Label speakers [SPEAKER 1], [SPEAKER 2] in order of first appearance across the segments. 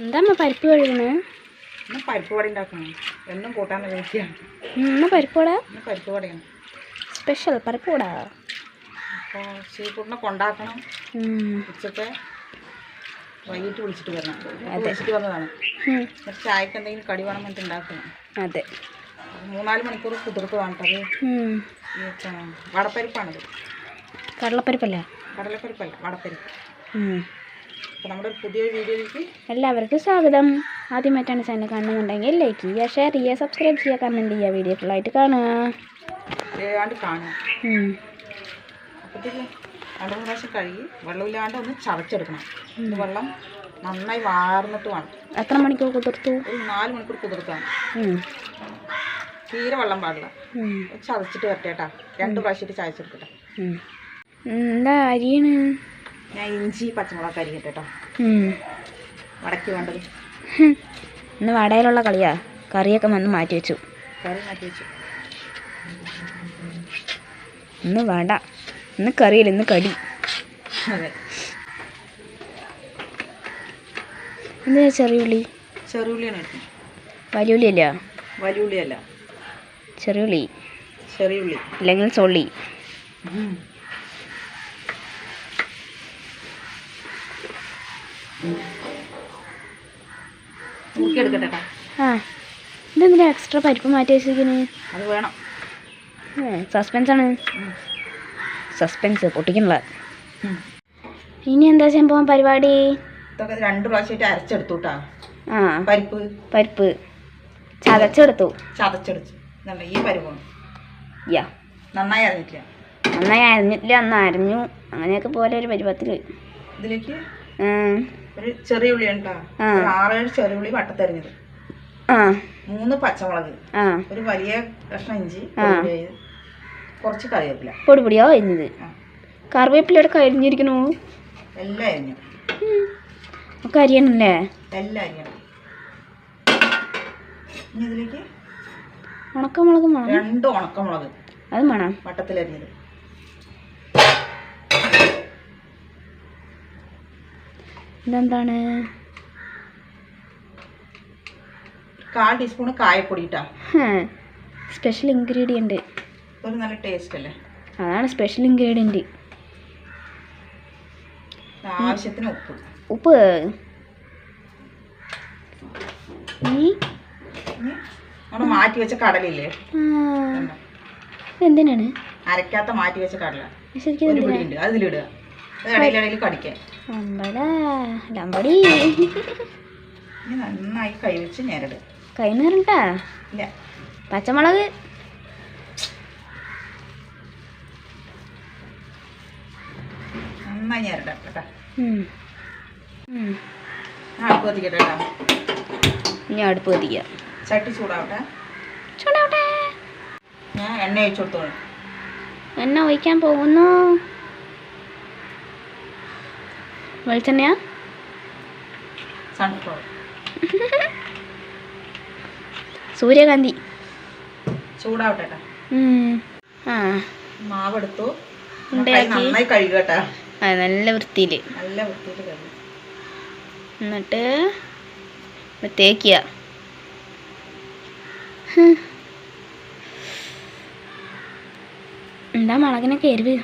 [SPEAKER 1] എന്താ പരിപ്പ് കഴുകണേ?
[SPEAKER 2] ഇന്ന് പരിപ്പ് വട ഉണ്ടാക്കണം. എന്നും കൂട്ടാൻ വേണ്ടിയാണ്
[SPEAKER 1] ഇന്ന് പരിപ്പ് വട?
[SPEAKER 2] ഇന്ന് പരിപ്പ് വടയാണ്.
[SPEAKER 1] സ്പെഷ്യൽ പരിപ്പ് വട?
[SPEAKER 2] അപ്പോൾ ശ്രീകുട്ടിനെ കൊണ്ടാക്കണം. ഉച്ചത്തെ വൈകിട്ട് വിളിച്ചിട്ട് വരണം. വിളിച്ചിട്ട് വന്നതാണ്. എന്നിട്ട് ചായക്ക് എന്തെങ്കിലും കടി വേണം എന്നിട്ട് ഉണ്ടാക്കണം.
[SPEAKER 1] അതെ.
[SPEAKER 2] മൂന്നാൽ മണിക്കൂർ കുതിർത്ത് വേണ്ടത് വടപ്പരിപ്പാണത്.
[SPEAKER 1] കടലപ്പരിപ്പല്ല?
[SPEAKER 2] കടലപ്പരിപ്പല്ല വടപ്പരിപ്പ്. അപ്പോൾ നമ്മുടെ പുതിയ വീഡിയോയിലേക്ക്
[SPEAKER 1] എല്ലാവർക്കും സ്വാഗതം. ആദ്യമായിട്ടാണ് ചാനൽ കാണുന്നുണ്ടെങ്കിൽ ലൈക്ക് ചെയ്യുക ഷെയർ ചെയ്യുക സബ്സ്ക്രൈബ് ചെയ്യുക കമന്റ് ചെയ്യുക. വീഡിയോ ഫുള്ളായിട്ട് കാണുക.
[SPEAKER 2] ഏതാണ്ട് കാണും
[SPEAKER 1] ഉം.
[SPEAKER 2] അപ്പോഴത്തേക്ക് രണ്ട് മൂന്ന് പ്രാവശ്യം കഴുകി വെള്ളമില്ലാണ്ട് ഒന്ന് ചതച്ചെടുക്കണം ഇത് വെള്ളം നന്നായി വാർന്നിട്ട് വേണം.
[SPEAKER 1] എത്ര മണിക്കൂർ കുതിർത്തു?
[SPEAKER 2] ഒരു നാല് മണിക്കൂർ കുതിർത്താണ്. തീരെ വെള്ളം പാടില്ല. ചതച്ചിട്ട് വരട്ടെ വരട്ടേട്ടാ രണ്ട് പ്രാവശ്യമായിട്ട് ചതച്ചെടുക്കട്ടെ.
[SPEAKER 1] എന്താ അരിയാണ്?
[SPEAKER 2] ഞാൻ ഇഞ്ചി പച്ചമുളക് അരിക്കട്ടെ കേട്ടോ. വടക്ക് വേണ്ടത്.
[SPEAKER 1] ഇന്ന് വടയിലുള്ള കളിയാ. കറിയൊക്കെ വന്ന് മാറ്റി വെച്ചു.
[SPEAKER 2] കറി മാറ്റി വെച്ചു.
[SPEAKER 1] ഇന്ന് വട. ഇന്ന് കറിയിൽ ഇന്ന് കടി.
[SPEAKER 2] അതെ.
[SPEAKER 1] എന്താ ചെറിയുള്ളി.
[SPEAKER 2] ചെറുള്ളിയാണ് വലിയ
[SPEAKER 1] വലിയുള്ളി അല്ല
[SPEAKER 2] വലിയുള്ളിയല്ല.
[SPEAKER 1] ചെറിയുള്ളി.
[SPEAKER 2] ചെറിയുള്ളി.
[SPEAKER 1] അല്ലെങ്കിൽ സൊള്ളി
[SPEAKER 2] മുക്കിയെടുക്കട്ടെ കേട്ടോ
[SPEAKER 1] ആ. ഇതെന്തിനാ എക്സ്ട്രാ പരിപ്പ് മാറ്റി വെച്ചിരിക്കുന്നത്
[SPEAKER 2] അത് വേണം.
[SPEAKER 1] സസ്പെൻസ് ആണ്. സസ്പെൻസ് പൊട്ടിക്കണില്ല. ഇനി എന്താ സംഭവം പരിപാടി?
[SPEAKER 2] ഇതൊക്കെ രണ്ട് പ്രാവശ്യമായിട്ട് അരച്ചെടുത്തു കേട്ടോ
[SPEAKER 1] ആ.
[SPEAKER 2] പരിപ്പ്.
[SPEAKER 1] പരിപ്പ്. ചതച്ചെടുത്തു.
[SPEAKER 2] ചതച്ചെടുത്തു. നല്ല ഈ പരിപ്പാണ്.
[SPEAKER 1] യാ.
[SPEAKER 2] നന്നായി അറിഞ്ഞിട്ടില്ല
[SPEAKER 1] നന്നായി അരഞ്ഞിട്ടില്ല അന്ന് അരഞ്ഞു. അങ്ങനെയൊക്കെ പോലെ ഒരു പരിപാടി
[SPEAKER 2] ഇതിലേക്ക്? ഒരു ചെറിയ ഉള്ളി. ഒരു ആറേഴ് ചെറിയ ഉള്ളി വട്ടത്തരിഞ്ഞത്. മൂന്ന് പച്ചമുളക്. ഒരു വലിയ കഷ്ണം ഇഞ്ചി. കുറച്ച് കറിവേപ്പില.
[SPEAKER 1] പൊടി പൊടിയോ അരിഞ്ഞത്. കറിവേപ്പിലയുടെ കരിഞ്ഞിരിക്കണു.
[SPEAKER 2] എല്ലാം അരിഞ്ഞു.
[SPEAKER 1] ഒക്കെ അരിയണല്ലേ?
[SPEAKER 2] എല്ലാം അരിയണം. ഇനി ഇതിലേക്ക്
[SPEAKER 1] ഉണക്കമുളക് വേണം.
[SPEAKER 2] രണ്ട് ഉണക്കമുളക്.
[SPEAKER 1] അത് വേണം.
[SPEAKER 2] വട്ടത്തിലരിഞ്ഞത്.
[SPEAKER 1] ഇതെന്താണ്?
[SPEAKER 2] കാൽ ടീസ്പൂൺ കായപ്പൊടി
[SPEAKER 1] സ്പെഷ്യൽ ഇൻഗ്രീഡിയന്റ്
[SPEAKER 2] ഒരു നല്ല ടേസ്റ്റ് അല്ലേ?
[SPEAKER 1] അതാണ് സ്പെഷ്യൽ ഇൻഗ്രീഡിയന്റ്
[SPEAKER 2] ആവശ്യത്തിന് ഉപ്പ്.
[SPEAKER 1] ഉപ്പ്.
[SPEAKER 2] മാറ്റി വെച്ച കടലില്ലേ?
[SPEAKER 1] എന്തിനാണ്?
[SPEAKER 2] അരക്കാത്ത മാറ്റി വെച്ച കടല.
[SPEAKER 1] ശരിക്കും
[SPEAKER 2] അതിലിടുക. അത് ഇടയിലിടയിൽ കടിക്കാൻ.
[SPEAKER 1] അമ്പടാ. ലമ്പടി
[SPEAKER 2] നന്നായി കൈവച്ച് ഞരട്.
[SPEAKER 1] കൈ നേരണ്ടാ
[SPEAKER 2] ഇല്ല.
[SPEAKER 1] പച്ചമുളക്.
[SPEAKER 2] നന്നായി ഞെരടാം കേട്ടോ.
[SPEAKER 1] ഉം. ഉം.
[SPEAKER 2] അടുപ്പ് കത്തിക്കട്ടെ
[SPEAKER 1] ഇനി അടുപ്പ് കത്തിക്കുക
[SPEAKER 2] ചട്ടി ചൂടാവട്ടെ.
[SPEAKER 1] ചൂടാവട്ടെ.
[SPEAKER 2] ഞാൻ എണ്ണ ഒഴിച്ചു കൊടുത്തോളൂ.
[SPEAKER 1] എണ്ണ ഒഴിക്കാൻ പോകുന്നു. വെളിച്ചെണ്ണയാ? സൂര്യകാന്തി.
[SPEAKER 2] ചൂടാവട്ടെ
[SPEAKER 1] ആ.
[SPEAKER 2] മാവെടുത്തു. നന്നായി
[SPEAKER 1] നല്ല വൃത്തിയിൽ
[SPEAKER 2] നല്ല
[SPEAKER 1] എന്നിട്ട് തേക്കുക. എന്താ മുളകിനൊക്കെ എരിവ്?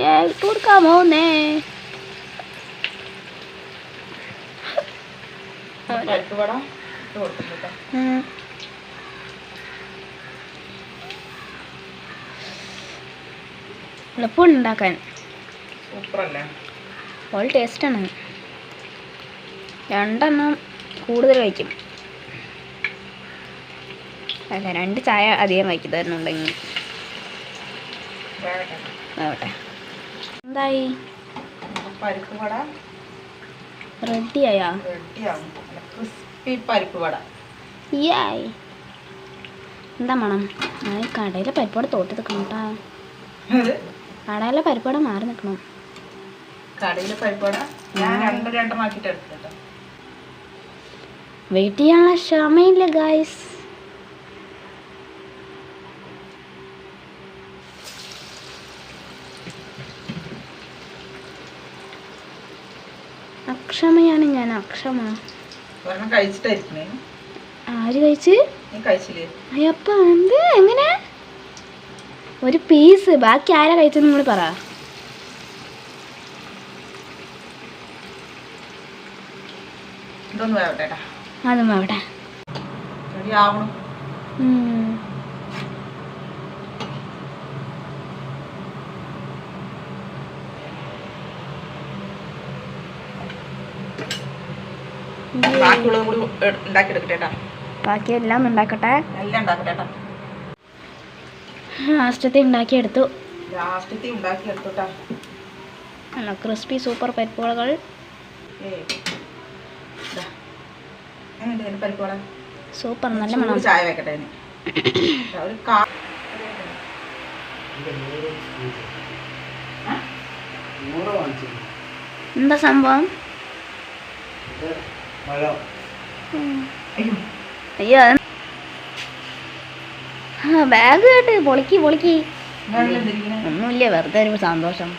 [SPEAKER 1] ഏ, ഇട്ട് കൊടുക്കാമോ നേ
[SPEAKER 2] പരിപ്പ് വട ഇട്ട് കൊടുക്കും കേട്ടോ
[SPEAKER 1] എളുപ്പമുണ്ട് ഉണ്ടാക്കാൻ
[SPEAKER 2] സൂപ്പറല്ലേ
[SPEAKER 1] ഓൾ ടേസ്റ്റാണ് രണ്ടെണ്ണം കൂടുതൽ കഴിക്കും. അല്ല രണ്ട് ചായ അധികം കഴിക്കുന്നുണ്ടെങ്കിൽ
[SPEAKER 2] വേഗം
[SPEAKER 1] ആവട്ടെ എന്തായി?
[SPEAKER 2] പരിപ്പ് വട. റെഡി ആയാ ക്രിസ്പി പരിപ്പ് വട.
[SPEAKER 1] യായ്. എന്താ മണം? ഞാൻ കടയിലെ പരിപ്പോടെ തോട്ട് നിൽക്കണം കേട്ടാ കടയിലെ പരിപ്പോടെ മാറി നിൽക്കണം.
[SPEAKER 2] കടയിലെ പരിപ്പ് വട ഞാൻ രണ്ടും രണ്ടെണ്ണം ആക്കിയിട്ട് എടുത്തു കേട്ടോ
[SPEAKER 1] വെയിറ്റ് ചെയ്യാനുള്ള ക്ഷമയില്ല ഗായ്സ് അക്ഷമയാണ് ഞാൻ അക്ഷമ. ആര് കഴിച്ച്? അയ്യപ്പ എന്ത്? എങ്ങനെ? ഒരു പീസ് ബാക്കി ആരാ കഴിച്ചത് നിങ്ങൾ പറ. അതും അവിടെ
[SPEAKER 2] ബാക്കിയുള്ളതും കൂടി ഉണ്ടാക്കിയെടുക്കട്ടെ കേട്ടാ
[SPEAKER 1] ബാക്കിയെല്ലാം ഉണ്ടാക്കട്ടെ?
[SPEAKER 2] എല്ലാം ഉണ്ടാക്കട്ടെ കേട്ടാ
[SPEAKER 1] ലാസ്റ്റത്തെ ഉണ്ടാക്കിയെടുത്തു.
[SPEAKER 2] ലാസ്റ്റത്തെ ഉണ്ടാക്കിയെടുത്തോട്ടാ
[SPEAKER 1] നല്ല ക്രിസ്പി സൂപ്പർ
[SPEAKER 2] പരിപ്പോടെ
[SPEAKER 1] സൂപ്പർ നല്ല മണം.
[SPEAKER 2] ചായ വെക്കട്ടെ ഒരു കാ ആ?
[SPEAKER 1] എന്താ സംഭവം.
[SPEAKER 2] അയ്യോ.
[SPEAKER 1] ബാഗ് കേട്ട് പൊളിക്കി പൊളിക്കി? ഒന്നുമില്ല വെറുതെ ഒരു സന്തോഷം.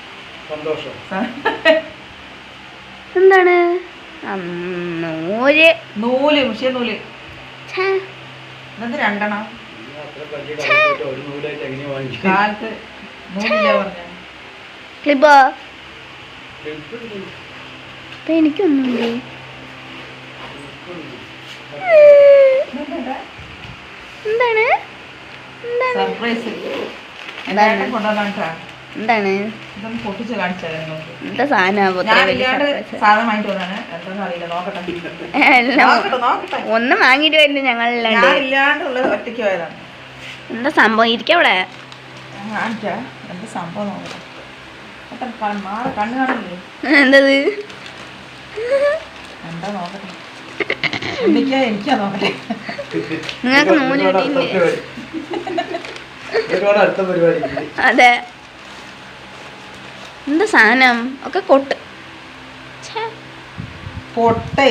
[SPEAKER 3] സന്തോഷം.
[SPEAKER 1] എന്താണ്? നൂൽ.
[SPEAKER 2] നൂൽ മുഷിയ നൂൽ. രണ്ടെണ്ണം?
[SPEAKER 3] വലിയ
[SPEAKER 2] കാണിച്ചാൽ നിങ്ങൾക്ക്.
[SPEAKER 1] എന്താ സാധനം ഒന്നും വാങ്ങിട്ട് വരുന്നു ഞങ്ങളില്ലാണ്ട്. എന്താ സംഭവം? ഇരിക്കവിടെ
[SPEAKER 2] കാണില്ലേ?
[SPEAKER 1] എന്തത്?
[SPEAKER 2] എന്താ നോക്കട്ടെ.
[SPEAKER 1] നിങ്ങൾക്ക് നൂൽ കിട്ടിയില്ലേ അതെ എന്താ സാധനം ഒക്കെ കൊട്ട് ഛേ,
[SPEAKER 2] പൊട്ടേ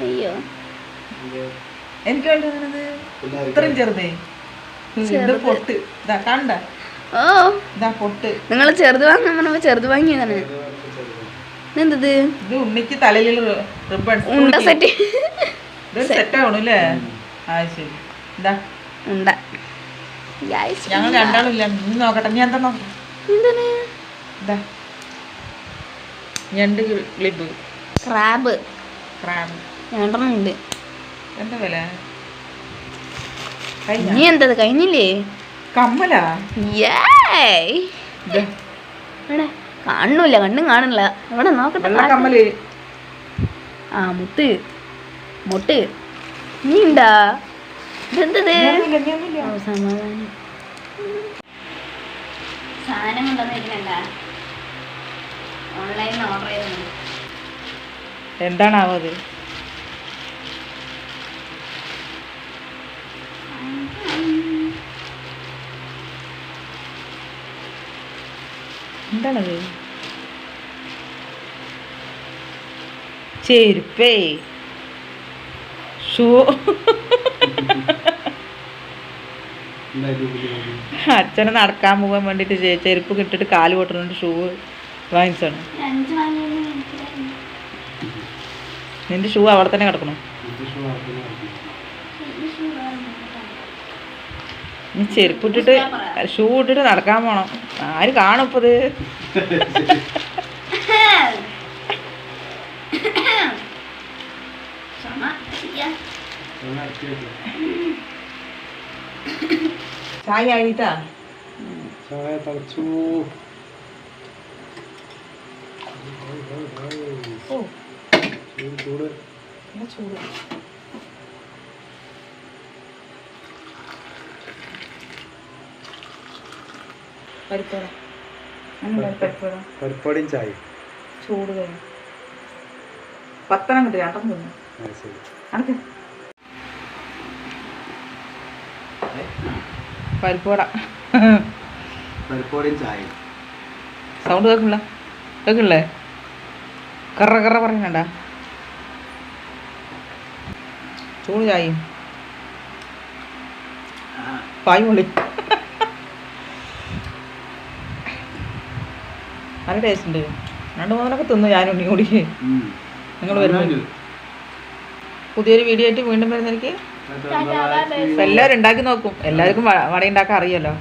[SPEAKER 1] അയ്യോ
[SPEAKER 2] എനിക്ക് വേണ്ടി ഇത്രയും ചെറുതേ. പൊട്ട്. കണ്ട.
[SPEAKER 1] ഓ.
[SPEAKER 2] പൊട്ട്.
[SPEAKER 1] നിങ്ങൾ ചെറുത് വാങ്ങാൻ പറഞ്ഞപ്പോ ചെറുത് വാങ്ങിയതാണ്. എന്തത്
[SPEAKER 2] ഇത് ഉണ്ണിക്ക് തലയിൽ റിബൺ
[SPEAKER 1] ഉണ്ട സെറ്റ്
[SPEAKER 2] ഇത് സെറ്റ് ആവണം അല്ലേ ആ ശരി. ഇതാ.
[SPEAKER 1] ഉണ്ട.
[SPEAKER 2] ഞങ്ങൾ രണ്ടാളും ഇല്ല. നീ നോക്കട്ടെ. നീ എന്താ നോക്കട്ടെ
[SPEAKER 1] എന്താണ്?
[SPEAKER 2] ഇതാ. ഞണ്ട് ക്ലിബ്.
[SPEAKER 1] ക്രാബ്.
[SPEAKER 2] ക്രാബ്.
[SPEAKER 1] രണ്ടെണ്ണം ഉണ്ട്
[SPEAKER 2] എന്താ വില?
[SPEAKER 1] നീ എന്തത്? കഴിഞ്ഞില്ലേ?
[SPEAKER 2] കമ്മലാ?
[SPEAKER 1] എവിടെ കാണുന്നില്ല കണ്ണും കാണുന്നില്ല. ഇവിടെ നോക്കട്ടെ ആ മുത്ത്. മുട്ട്. നീ ഉണ്ടാ ഇതെന്തത് സമാധാനം. സാധനം കൊണ്ടുവന്നിരിക്കണ്ട ഓൺലൈനിൽ ഓർഡർ ചെയ്തു
[SPEAKER 2] എന്താണാവോ അത്? എന്താണത്? ചെരുപ്പേ. ഷൂ. അച്ഛനെ നടക്കാൻ പോകാൻ വേണ്ടിട്ട് ചെരുപ്പ് കിട്ടിട്ട് കാൽ പൊട്ടുന്നുണ്ട് ഷൂ വാങ്ങിച്ചാണ് നിന്റെ ഷൂ അവിടെ തന്നെ കിടക്കണം? നീ ചെരുപ്പ് ഇട്ടിട്ട് ഷൂ ഇട്ടിട്ട് നടക്കാൻ പോണം. ആര് കാണും ഇപ്പത്?
[SPEAKER 1] ചുമ ചെയ്യാം
[SPEAKER 2] ചായ ആയിട്ടാ?
[SPEAKER 3] ചായ തളച്ചു.
[SPEAKER 2] ഓ.
[SPEAKER 3] ചൂട്. ചൂട്?
[SPEAKER 2] പരിപ്പട പരിപ്പട
[SPEAKER 3] പരിപ്പാടിയും ചായ
[SPEAKER 2] ചൂട് കഴിഞ്ഞു പത്തനം കിട്ടി രണ്ടെണ്ണം തിന്നു. അനക്ക്? പരിപ്പട
[SPEAKER 3] പരിപ്പാടിയും ചായ
[SPEAKER 2] സൗണ്ട് കേൾക്കില്ല? കേൾക്കില്ലേ? കറ കറ പറയണ്ട ചൂട് ചായയും. പായ് പൊള്ളി നല്ല ടേസ്റ്റ് ഉണ്ട്. രണ്ട് മൂന്നെണ്ണൊക്കെ തിന്നു ഞാൻ ഉണ്ണി കൂടി. നിങ്ങൾ വരുന്നു പുതിയൊരു വീഡിയോ ആയിട്ട് വീണ്ടും
[SPEAKER 3] എന്താ
[SPEAKER 2] എല്ലാവരും ഉണ്ടാക്കി നോക്കും. എല്ലാവർക്കും വട ഉണ്ടാക്കാൻ അറിയാലോ.